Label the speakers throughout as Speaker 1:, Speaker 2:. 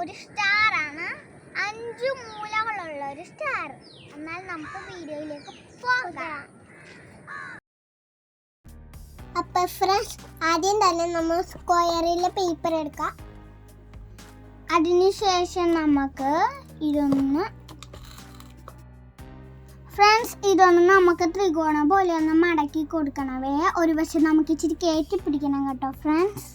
Speaker 1: ഒരു സ്റ്റാർ ആണ്. അഞ്ചു മൂലകളുള്ള ഒരു സ്റ്റാർ എന്നാൽ നമുക്ക് വീഡിയോയിലേക്ക് പോകാം. അപ്പൊ ഫ്രണ്ട്സ് ആദ്യം തന്നെ നമ്മൾ സ്ക്വയറിലെ പേപ്പർ എടുക്കാം. അതിനുശേഷം നമുക്ക് ഇതൊന്ന് ഫ്രണ്ട്സ് ഇതൊന്ന് നമുക്ക് ത്രികോണം പോലെ ഒന്ന് മടക്കി കൊടുക്കണവേ. ഒരു പക്ഷെ നമുക്ക് ഇച്ചിരി കയറ്റി പിടിക്കണം കേട്ടോ ഫ്രണ്ട്സ്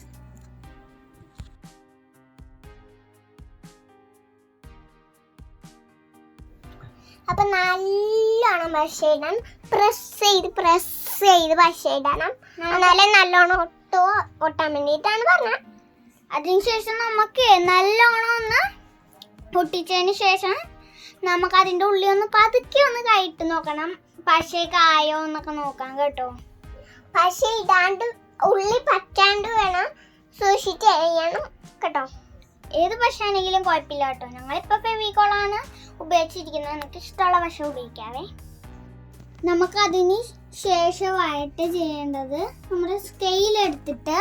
Speaker 1: അപ്പൊ നല്ലോണം പശ ഇടണം പ്രസ് ചെയ്ത് പ്രസ് ചെയ്ത് പശ ഇടണം എന്നാലേ നല്ലോണം ഒട്ടോ ഒട്ടാൻ വേണ്ടിയിട്ടാണ് പറഞ്ഞത് അതിനുശേഷം നമുക്ക് നല്ലോണം ഒന്ന് പൊട്ടിച്ചതിന് ശേഷം നമുക്ക് അതിന്റെ ഉള്ളി ഒന്ന് പതുക്കി ഒന്ന് കയറ്റി നോക്കണം. പശയൊക്കെ ആയോ എന്നൊക്കെ നോക്കാം കേട്ടോ. പശ ഇടാണ്ട് ഉള്ളി പറ്റാണ്ട് വേണം സൂക്ഷിച്ച് ചെയ്യണം കേട്ടോ. ഏത് പശയാണെങ്കിലും കുഴപ്പമില്ല കേട്ടോ. ഞങ്ങളിപ്പോൾ ഫെവിക്കോളാണ് ഉപയോഗിച്ചിരിക്കുന്നത്. നിങ്ങൾക്ക് ഇഷ്ടമുള്ള പശ ഉപയോഗിക്കാവേ. നമുക്ക് അതിന് ശേഷമായിട്ട് ചെയ്യേണ്ടത് നമ്മുടെ സ്കെയിൽ എടുത്തിട്ട്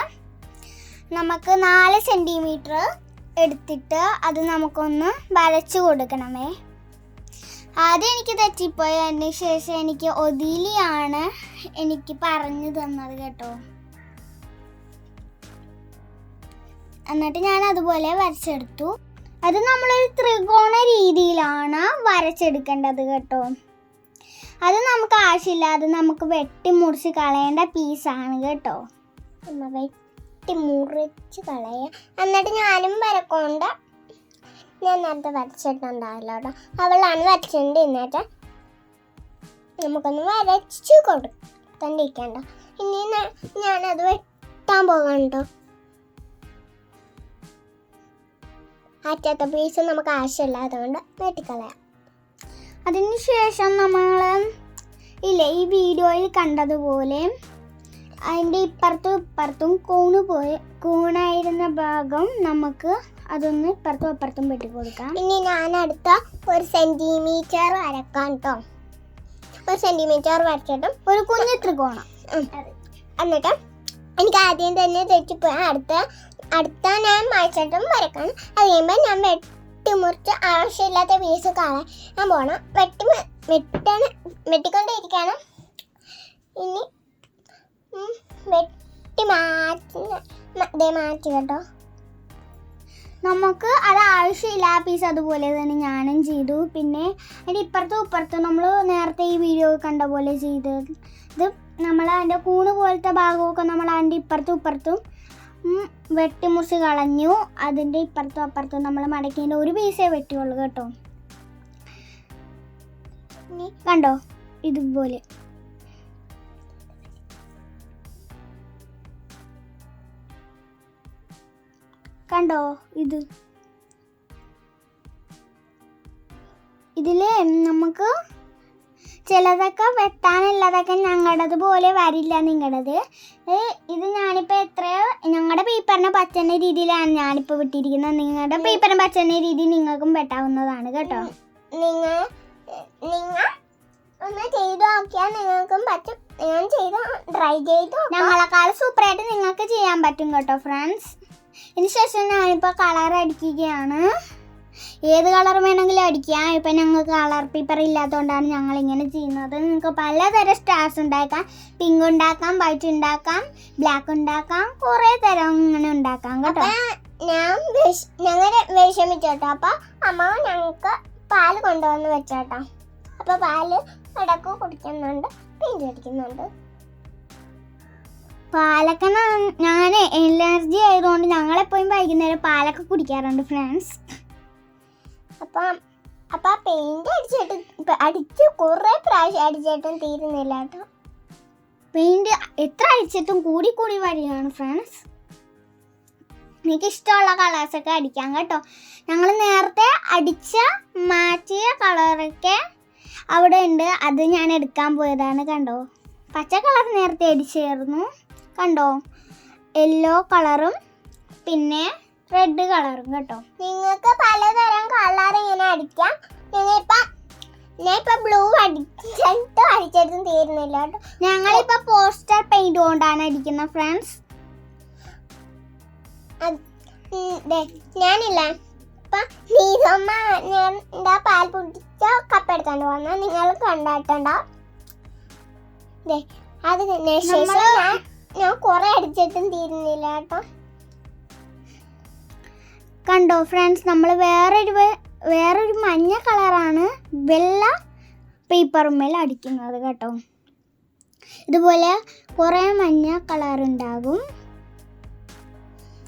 Speaker 1: നമുക്ക് നാല് സെന്റിമീറ്റർ എടുത്തിട്ട് അത് നമുക്കൊന്ന് വരച്ചു കൊടുക്കണമേ. ആദ്യം എനിക്ക് തെറ്റിപ്പോയി. അതിന് ശേഷം എനിക്ക് ഒതിലിയാണ് എനിക്ക് പറഞ്ഞു തന്നത് കേട്ടോ. എന്നിട്ട് ഞാൻ അതുപോലെ വരച്ചെടുത്തു. അത് നമ്മളൊരു ത്രികോണ രീതിയിലാണ് വരച്ചെടുക്കേണ്ടത് കേട്ടോ. അത് നമുക്ക് ആവശ്യമില്ല അത് നമുക്ക് വെട്ടി മുറിച്ച് കളയേണ്ട പീസാണ് കേട്ടോ. വെട്ടി മുറിച്ച് കളയാം. എന്നിട്ട് ഞാനും വരക്കൊണ്ട് ഞാൻ നേരത്തെ വരച്ചിട്ടുണ്ടാവില്ല കേട്ടോ. അവളാണ് വരച്ചിട്ടുണ്ട് നമുക്കൊന്ന് വരച്ചു കൊടുക്കണ്ടിരിക്കണ്ട ഇനി ഞാനത് വെട്ടാൻ പോകണ്ടോ അറ്റത്തെ പീസ് നമുക്ക് ആവശ്യമില്ലാത്തതുകൊണ്ട് വെട്ടിക്കളയാം അതിനുശേഷം നമ്മൾ ഇല്ല ഈ വീഡിയോയിൽ കണ്ടതുപോലെ അതിന്റെ ഇപ്പുറത്തും ഇപ്പുറത്തും കൂണ് പോയി കൂണായിരുന്ന ഭാഗം നമുക്ക് അതൊന്ന് ഇപ്പുറത്തും അപ്പുറത്തും വെട്ടി കൊടുക്കാം ഇനി ഞാൻ അടുത്ത ഒരു സെന്റിമീറ്റർ വരക്കാം കേട്ടോ ഒരു സെന്റിമീറ്റർ വരച്ചിട്ടും ഒരു കുഞ്ഞു ത്രികോണം. എന്നിട്ട് എനിക്ക് ആദ്യം തന്നെ തെറ്റിപ്പോയി. അടുത്ത അടുത്ത ഞാൻ മായ്ച്ചിട്ടും വരക്കണം. അത് കഴിയുമ്പോൾ ഞാൻ വെട്ടിമുറിച്ച് ആവശ്യമില്ലാത്ത പീസ് കാണാൻ ഞാൻ പോകണം വെട്ടി വെട്ടണ വെട്ടിക്കൊണ്ടിരിക്കണം ഇനി വെട്ടി മാറ്റി ദേ മാറ്റി കേട്ടോ. നമുക്ക് അത് ആവശ്യമില്ല. ആ പീസ് അതുപോലെ തന്നെ ഞാനും ചെയ്തു. പിന്നെ അതിന്റെ ഇപ്പുറത്തും ഇപ്പുറത്തും നമ്മൾ നേരത്തെ ഈ വീഡിയോ കണ്ട പോലെ ചെയ്ത് ഇത് നമ്മൾ അതിന്റെ കൂണ് പോലത്തെ ഭാഗമൊക്കെ നമ്മൾ അതിന്റെ ഇപ്പുറത്തും ഇപ്പുറത്തും വെട്ടിമുറിച്ച് കളഞ്ഞു. അതിന്റെ ഇപ്പുറത്തും അപ്പുറത്തും നമ്മൾ മടക്കിന്റെ ഒരു പീസേ വെട്ടിയുള്ളൂ കേട്ടോ. കണ്ടോ? ഇതുപോലെ. കണ്ടോ? ഇത്. ഇതിലേ നമുക്ക് ചിലതൊക്കെ വെട്ടാനുള്ളതൊക്കെ ഞങ്ങളുടേത് പോലെ വരില്ല നിങ്ങളുടേത് ഇത് ഞാനിപ്പോൾ എത്രയോ ഞങ്ങളുടെ പേപ്പറിന് പച്ചന രീതിയിലാണ് ഞാനിപ്പോൾ വിട്ടിരിക്കുന്നത് നിങ്ങളുടെ പേപ്പറിന് പച്ചന രീതി നിങ്ങൾക്കും വെട്ടാവുന്നതാണ് കേട്ടോ. നിങ്ങൾ നിങ്ങൾ ഒന്ന് ചെയ്തു നോക്കിയാൽ നിങ്ങൾക്കും പറ്റും. ഞാൻ ചെയ്ത് ട്രൈ ചെയ്തു ഞങ്ങളെക്കാൾ സൂപ്പറായിട്ട് നിങ്ങൾക്ക് ചെയ്യാൻ പറ്റും കേട്ടോ ഫ്രണ്ട്സ് ഇതിന് ശേഷം ഞാനിപ്പോൾ കളർ അടിക്കുകയാണ്. ഏത് കളർ വേണമെങ്കിലും അടിക്കാം. ഇപ്പം ഞങ്ങൾക്ക് കളർ പേപ്പർ ഇല്ലാത്തതുകൊണ്ടാണ് ഞങ്ങൾ ഇങ്ങനെ ചെയ്യുന്നത്. നിങ്ങൾക്ക് പലതരം സ്റ്റാർസ് ഉണ്ടാക്കാം. പിങ്ക് ഉണ്ടാക്കാം വൈറ്റ് ഉണ്ടാക്കാം ബ്ലാക്ക് ഉണ്ടാക്കാം കുറേ തരം ഇങ്ങനെ ഉണ്ടാക്കാം കേട്ടോ. ഞാൻ ഞങ്ങൾ വിഷമിച്ചോട്ടോ. അപ്പോൾ അമ്മ ഞങ്ങൾക്ക് പാൽ കൊണ്ടുവന്ന് വെച്ചോട്ടോ. അപ്പോൾ പാൽ ഇടയ്ക്ക് കുടിക്കുന്നുണ്ട് പെയിന്റ് അടിക്കുന്നുണ്ട്. പാലൊക്കെ ഞാൻ എനർജി ആയതുകൊണ്ട് ഞങ്ങളെപ്പോഴും വൈകുന്നേരം പാലൊക്കെ കുടിക്കാറുണ്ട് ഫ്രണ്ട്സ് അപ്പം അപ്പം പെയിന്റ് അടിച്ചിട്ട് ഇപ്പൊ അടിച്ച് കുറേ പ്രാവശ്യം അടിച്ചിട്ടും തീരുന്നില്ല കേട്ടോ. പെയിന്റ് എത്ര അടിച്ചിട്ടും കൂടി കൂടി വരികയാണ് ഫ്രണ്ട്സ് എനിക്ക് ഇഷ്ടമുള്ള കളേഴ്സൊക്കെ അടിക്കാം കേട്ടോ. ഞങ്ങൾ നേരത്തെ അടിച്ച മാറ്റിയ കളറൊക്കെ അവിടെ ഉണ്ട്. അത് ഞാൻ എടുക്കാൻ പോയതാണ് കണ്ടോ. പച്ച കളർ നേരത്തെ അടിച്ചായിരുന്നു. കണ്ടോ? യെല്ലോ കളറും പിന്നെ റെഡ് കളറും കേട്ടോ. നിങ്ങൾക്ക് പലതരം കളർ ഇങ്ങനെ അടിക്കാം. ഞങ്ങളിപ്പം ഞാൻ ഇപ്പൊ ബ്ലൂ അടിച്ചിട്ട് അടിച്ചിട്ടും തീരുന്നില്ല കേട്ടോ. ഞങ്ങളിപ്പോ പോസ്റ്റർ പെയിന്റ് കൊണ്ടാണ് അടിക്കുന്നത് ഫ്രണ്ട്സ് ഞാനില്ല
Speaker 2: ഇപ്പൊ നീതമ്മ ഞാൻ എന്താ പാൽ പൊട്ടിച്ച കപ്പ് എടുത്തോണ്ട് വന്ന. നിങ്ങൾ കണ്ടാട്ടുണ്ടോ. അത് ശേഷം ഞാൻ ഞാൻ കുറെ അടിച്ചിട്ടും തീരുന്നില്ല കേട്ടോ.
Speaker 1: കണ്ടോ ഫ്രണ്ട്സ് നമ്മൾ വേറൊരു വേറൊരു മഞ്ഞ കളറാണ് വെള്ള പേപ്പറുമേൽ അടിക്കുന്നത് കേട്ടോ. ഇതുപോലെ കുറേ മഞ്ഞ കളർ ഉണ്ടാകും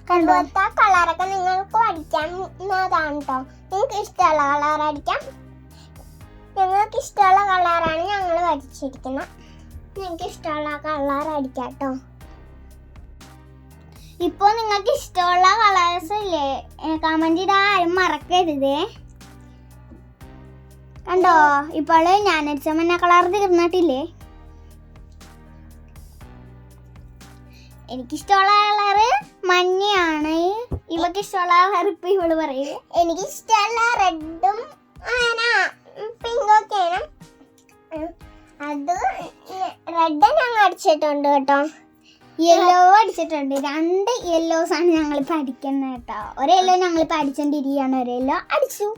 Speaker 1: കണ്ടോ
Speaker 2: കളറൊക്കെ നിങ്ങൾക്ക് കേട്ടോ നിങ്ങൾക്ക് ഇഷ്ടമുള്ള കളർ അടിക്കാം. ഞങ്ങൾക്ക് ഇഷ്ടമുള്ള കളറാണ് ഞങ്ങൾ വരച്ചിരിക്കുന്നത്. നിങ്ങൾക്ക് ഇഷ്ടമുള്ള കളർ അടിക്കാം കേട്ടോ
Speaker 1: ഇപ്പോൾ നിങ്ങൾക്ക് ഇഷ്ടമുള്ള കളേഴ്സ് ഇല്ലേ? കമന്റ് ഇടാൻ ആരും മറക്കരുതേ. കണ്ടോ? ഇപ്പോൾ ഞാൻ മഞ്ഞ കളർ തീർന്നിട്ടില്ലേ? എനിക്കിഷ്ടമുള്ള കളറ് മഞ്ഞയാണ്. ഇവക്ക് ഇഷ്ടമുള്ള കളർ ഇപ്പൊ ഇവൾ പറയും.
Speaker 2: എനിക്ക് ഇഷ്ടമുള്ള റെഡും പിങ്കൊക്കെയാണ്. അത് റെഡ് ഞങ്ങൾ അടിച്ചിട്ടുണ്ട് കേട്ടോ.
Speaker 1: യെല്ലോ അടിച്ചിട്ടുണ്ട്. രണ്ട് യെല്ലോസ് ആണ് ഞങ്ങൾ ഇപ്പൊ അടിക്കുന്നത് കേട്ടോ ഒരു യെല്ലോ ഞങ്ങൾ ഇപ്പൊ അടിച്ചോണ്ടിരിക്കുകയാണ് ഒരു യെല്ലോ അടിച്ചു.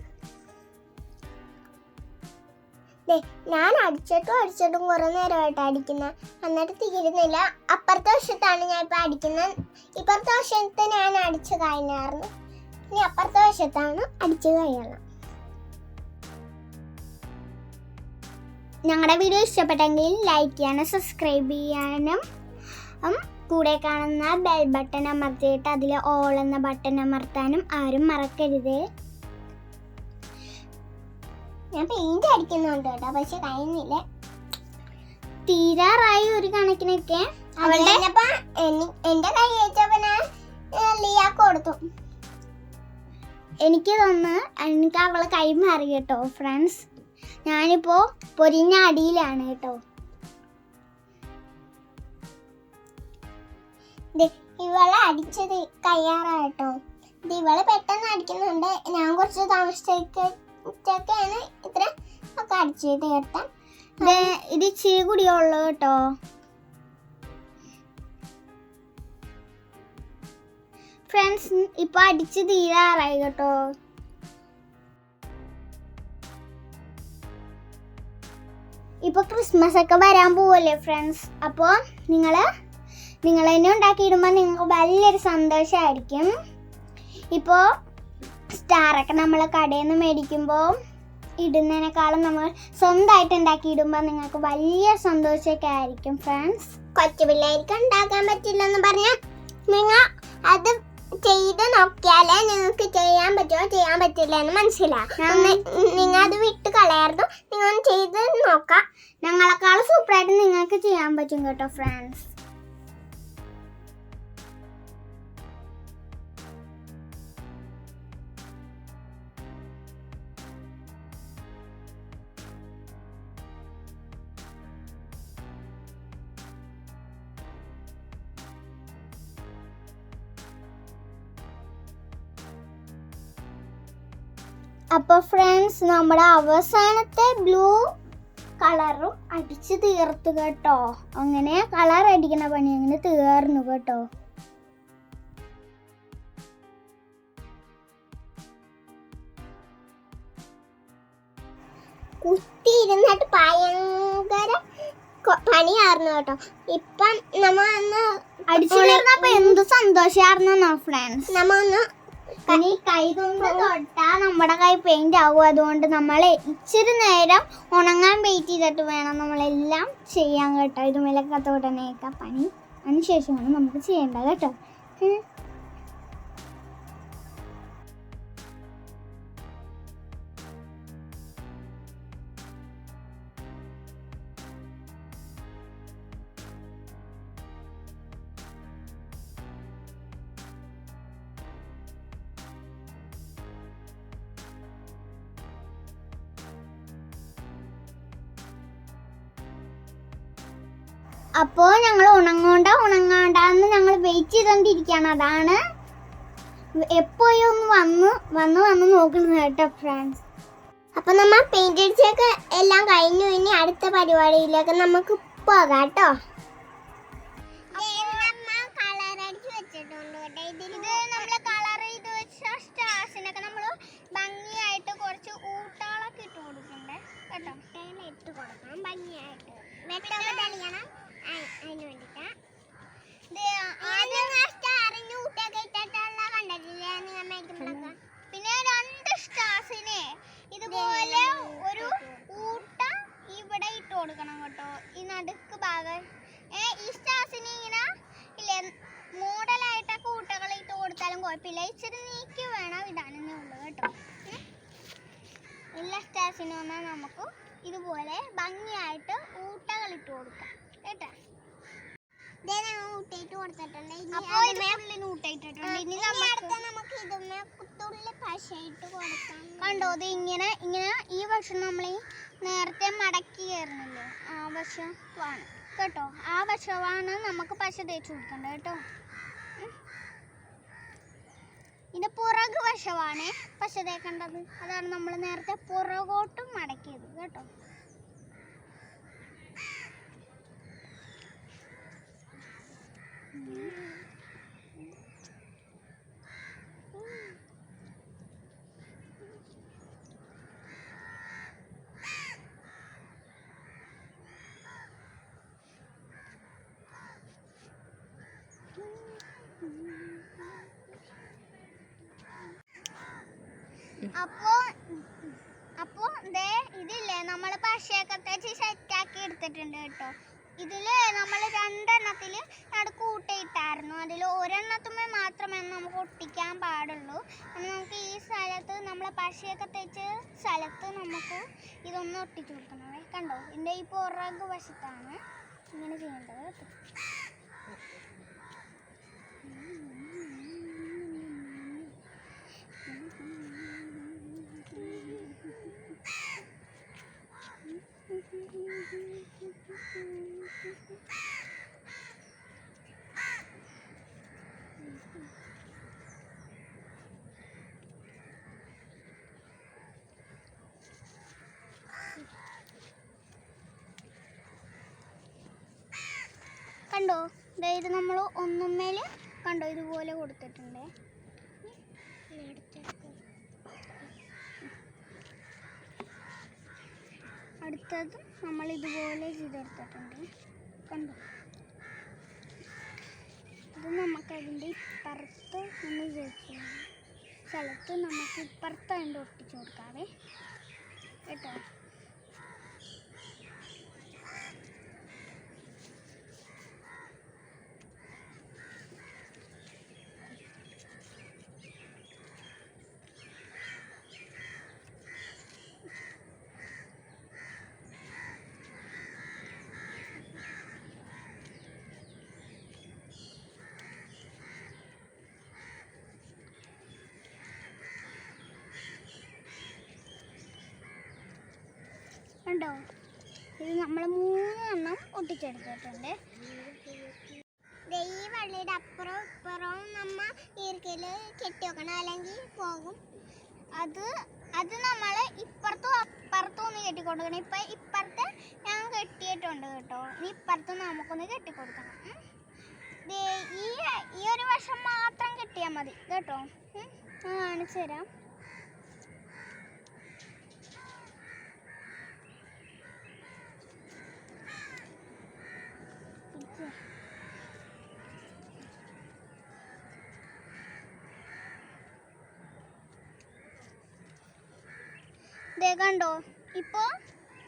Speaker 2: ഞാൻ അടിച്ചിട്ടും അടിച്ചിട്ടും കുറെ നേരമായിട്ട് അടിക്കുന്നത് എന്നിട്ട് തീരുന്നില്ല. അപ്പുറത്തെ വശത്താണ് ഞാൻ ഇപ്പൊ അടിക്കുന്നത് ഇപ്പുറത്തെ വശത്ത് ഞാൻ അടിച്ചു കഴിഞ്ഞായിരുന്നു ഇനി അപ്പുറത്തെ വശത്താണ് അടിച്ചു കഴിയണം
Speaker 1: ഞങ്ങളുടെ വീഡിയോ ഇഷ്ടപ്പെട്ടെങ്കിൽ ലൈക്ക് ചെയ്യാനും സബ്സ്ക്രൈബ് ചെയ്യാനും ഉം, കൂടെ കാണുന്ന ബെൽ ബട്ടൺ അമർത്തിയിട്ട് അതിൽ ഓൾ എന്ന ബട്ടൺ അമർത്താനും ആരും മറക്കരുത്.
Speaker 2: ഞാൻ പെയിന്റ് അടിക്കുന്നുണ്ട് കേട്ടോ പക്ഷെ കഴിയുന്നില്ല
Speaker 1: തീരാറായി ഒരു കണക്കിനൊക്കെ. അവളുടെ
Speaker 2: എന്റെ കൈ വെച്ചപ്പോ ഞാൻ ലിയാക്ക് കൊടുത്തു.
Speaker 1: എനിക്ക് തോന്നുന്നു എനിക്ക് അവളെ കൈമാറി കേട്ടോ ഫ്രണ്ട്സ് ഞാനിപ്പോ പൊരിഞ്ഞ അടിയിലാണ് കേട്ടോ.
Speaker 2: ഇവളെ അടിച്ചത് കയ്യാറായിട്ടോ ഇത് ഇവളെ പെട്ടെന്ന് അടിക്കുന്നുണ്ട്. ഞാൻ കുറച്ച് താമസിച്ചൊക്കെയാണ് ഇത്ര ഒക്കെ അടിച്ചു തീർത്താൻ
Speaker 1: ഇത് ഇച്ചിരി കൂടിയുള്ളൂ കേട്ടോ. ഫ്രണ്ട്സ് ഇപ്പൊ അടിച്ച് തീരാറായി കേട്ടോ. ഇപ്പൊ ക്രിസ്മസ് ഒക്കെ വരാൻ പോവല്ലേ ഫ്രണ്ട്സ് അപ്പോ നിങ്ങൾ നിങ്ങൾ തന്നെ ഉണ്ടാക്കിയിടുമ്പോൾ നിങ്ങൾക്ക് വലിയൊരു സന്തോഷമായിരിക്കും ഇപ്പോൾ സ്റ്റാറൊക്കെ നമ്മൾ കടയിൽ നിന്ന് മേടിക്കുമ്പോൾ ഇടുന്നതിനേക്കാളും നമ്മൾ സ്വന്തമായിട്ട് ഉണ്ടാക്കിയിടുമ്പോൾ നിങ്ങൾക്ക് വലിയ സന്തോഷമൊക്കെ ആയിരിക്കും ഫ്രണ്ട്സ്
Speaker 2: കൊച്ചു പിള്ളേർക്ക് ഉണ്ടാക്കാൻ പറ്റില്ലെന്ന് പറഞ്ഞാൽ നിങ്ങൾ അത് ചെയ്ത് നോക്കിയാലേ നിങ്ങൾക്ക് ചെയ്യാൻ പറ്റുമോ ചെയ്യാൻ പറ്റില്ല എന്ന് മനസ്സിലാവും നിങ്ങൾ അത് വിട്ട് കളയരുത്. നിങ്ങൾ ചെയ്ത് നോക്കാം.
Speaker 1: ഞങ്ങളെക്കാളും സൂപ്പറായിട്ട് നിങ്ങൾക്ക് ചെയ്യാൻ പറ്റും കേട്ടോ ഫ്രണ്ട്സ് അപ്പോൾ ഫ്രണ്ട്സ് നമ്മുടെ അവസാനത്തെ ബ്ലൂ കളറും അടിച്ച് തീർത്തു കേട്ടോ. അങ്ങനെ കളർ അടിക്കുന്ന പണി. അങ്ങനെ തീർന്നു കേട്ടോ.
Speaker 2: കുത്തി ഇരുന്നിട്ട് ഭയങ്കര പണിയായിരുന്നു കേട്ടോ. ഇപ്പം നമ്മ ഒന്ന്
Speaker 1: അടിച്ചു എന്ത് സന്തോഷമായിരുന്നു ഫ്രണ്ട്സ്
Speaker 2: നമ്മ ഒന്ന്
Speaker 1: ഇനി കൈ കൊണ്ട് തൊട്ടാ നമ്മുടെ കൈ പെയിന്റ് ആകും അതുകൊണ്ട് നമ്മൾ ഇച്ചിരി നേരം ഉണങ്ങാൻ വെയിറ്റ് ചെയ്തിട്ട് വേണം നമ്മളെല്ലാം ചെയ്യാൻ കേട്ടോ. ഇതുമേലൊക്കെ തൊടനെയൊക്കെ പണി. അതിനുശേഷമാണ് നമുക്ക് ചെയ്യേണ്ടത് കേട്ടോ. അപ്പോൾ ഞങ്ങൾ ഉണങ്ങോണ്ട ഉണങ്ങാണ്ടെന്ന് ഞങ്ങൾ വെയിറ്റ് ചെയ്തോണ്ടിരിക്കുകയാണ് അതാണ് എപ്പോഴും ഒന്ന് വന്ന് വന്ന് വന്ന് നോക്കുന്നത് കേട്ടോ ഫ്രണ്ട്സ്
Speaker 2: അപ്പൊ നമ്മ പെയിന്റ് അടിച്ചൊക്കെ എല്ലാം കഴിഞ്ഞു. ഇനി അടുത്ത പരിപാടിയിലേക്ക് നമുക്ക് പോകാം കേട്ടോ.
Speaker 1: ഇതുപോലെ ഒരു ഊട്ട ഇവിടെ ഇട്ട് കൊടുക്കണം കേട്ടോ. ഈ നടുക്ക് ഭാഗം. ഈ സ്റ്റാസിന് ഇങ്ങനെ ഇല്ലേ? മോഡലായിട്ടൊക്കെ ഊട്ടകൾ ഇട്ട് കൊടുത്താലും കുഴപ്പമില്ല. ഇച്ചിരി നീക്കി വേണം ഇടാനെന്നേ ഉള്ളൂ കേട്ടോ.
Speaker 2: എല്ലാ സ്റ്റാസിനും വന്നാൽ നമുക്ക് ഇതുപോലെ
Speaker 1: ഭംഗിയായിട്ട് ഊട്ടകൾ
Speaker 2: ഇട്ട്
Speaker 1: കൊടുക്കാം. കേട്ടോ?
Speaker 2: ഊട്ടയിട്ട്
Speaker 1: കൊടുത്തിട്ടുണ്ട്.
Speaker 2: ഇനി
Speaker 1: നമുക്ക്
Speaker 2: ഇതുമ്മേ തുള്ളി പശയിട്ട് കൊടുക്കാം.
Speaker 1: കണ്ടോ? ഇത് ഇങ്ങനെ ഇങ്ങനെ ഈ വശം നമ്മൾ ഈ നേരത്തെ മടക്കി കയറുന്നില്ലേ? ആ വശമാണ്. കേട്ടോ? ആ വശമാണ് നമുക്ക് പശ തേച്ച് കൊടുക്കേണ്ടത് കേട്ടോ. ഇത് പുറകു വശമാണ് പശ തേക്കേണ്ടത്. അതാണ് നമ്മൾ നേരത്തെ പുറകോട്ടും മടക്കിയത് കേട്ടോ. അപ്പോ അപ്പോ ദേ ഇതില്ലേ നമ്മൾ പശയൊക്കെ തേച്ച് സെറ്റാക്കി എടുത്തിട്ടുണ്ട് കേട്ടോ. ഇതിൽ നമ്മൾ രണ്ടെണ്ണത്തിൽ അത് കൂട്ടിയിട്ടായിരുന്നു. അതിൽ ഒരെണ്ണത്തുമ്മേ മാത്രമേ നമുക്ക് ഒട്ടിക്കാൻ പാടുള്ളൂ. നമുക്ക് ഈ സ്ഥലത്ത് നമ്മൾ പശയൊക്കെ തേച്ച് സ്ഥലത്ത് നമുക്ക് ഇതൊന്ന് ഒട്ടിച്ചു കൊടുക്കണമേ കണ്ടോ? എന്റെ ഈ പുറകു വശത്താണ് ഇങ്ങനെ ചെയ്യേണ്ടത് കേട്ടോ. കണ്ടോ? ഇത് നമ്മൾ ഒന്നുമേൽ കണ്ടോ ഇതുപോലെ കൊടുത്തിട്ടുണ്ട്. അടുത്തത് നമ്മൾ ഇതുപോലെ ചെയ്തെടുത്തിട്ടുണ്ട്. കണ്ടോ? ഇത് നമുക്ക് അതിന്റെ ഇപ്പുറത്ത് നമ്മൾ ചേർത്ത് സ്ഥലത്ത് നമുക്ക് ഇപ്പുറത്ത് അതിന്റെ ഒട്ടിച്ചു കൊടുക്കാവേ. കേട്ടോ? കണ്ടോ ഇത് നമ്മൾ മൂന്നെണ്ണം ഒട്ടിച്ചെടുത്തിട്ടുണ്ട്.
Speaker 2: ഈ വള്ളിയുടെ അപ്പുറവും ഇപ്പുറവും നമ്മ ഈർക്കയിൽ കെട്ടി വെക്കണം അല്ലെങ്കിൽ പോകും.
Speaker 1: അത് അത് നമ്മൾ ഇപ്പുറത്തും അപ്പുറത്തും ഒന്ന് കെട്ടി കൊടുക്കണം ഇപ്പം ഇപ്പുറത്ത് ഞാൻ കെട്ടിയിട്ടുണ്ട് കേട്ടോ. ഇനി ഇപ്പുറത്ത് നമുക്കൊന്ന് കെട്ടി കൊടുക്കണം ഈ ഈ ഒരു വശം മാത്രം കെട്ടിയാൽ മതി. കേട്ടോ. ഞാൻ കാണിച്ചു തരാം കണ്ടോ? ഇപ്പോൾ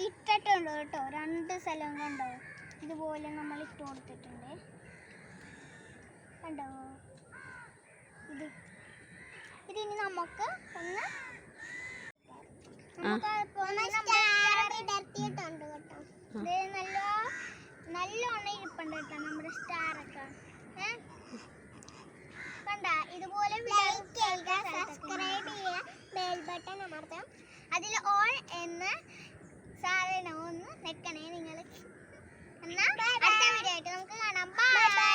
Speaker 1: ഇട്ടിട്ടുണ്ട് കേട്ടോ. രണ്ട് സ്ഥലം കണ്ടോ? ഇതുപോലെ നമ്മൾ ഇട്ട് കൊടുത്തിട്ടുണ്ട്. കണ്ടോ? ഇത്. ഇതിനി നമുക്ക് ഒന്ന് നല്ലോണം ഇരിപ്പുണ്ട് കേട്ടോ നമ്മുടെ സ്റ്റാർ ഒക്കെ. ഏ? കണ്ട? ഇതുപോലെ
Speaker 2: സബ്സ്ക്രൈബ് ചെയ്യുക ബെൽ ബട്ടൺ അമർത്താം.
Speaker 1: അതിൽ ഓൾ എന്ന സാധനം ഒന്ന് വെക്കണേ നിങ്ങൾ. എന്നാ അടുത്ത വീഡിയോ ആയിട്ട് നമുക്ക് കാണാം. ബൈ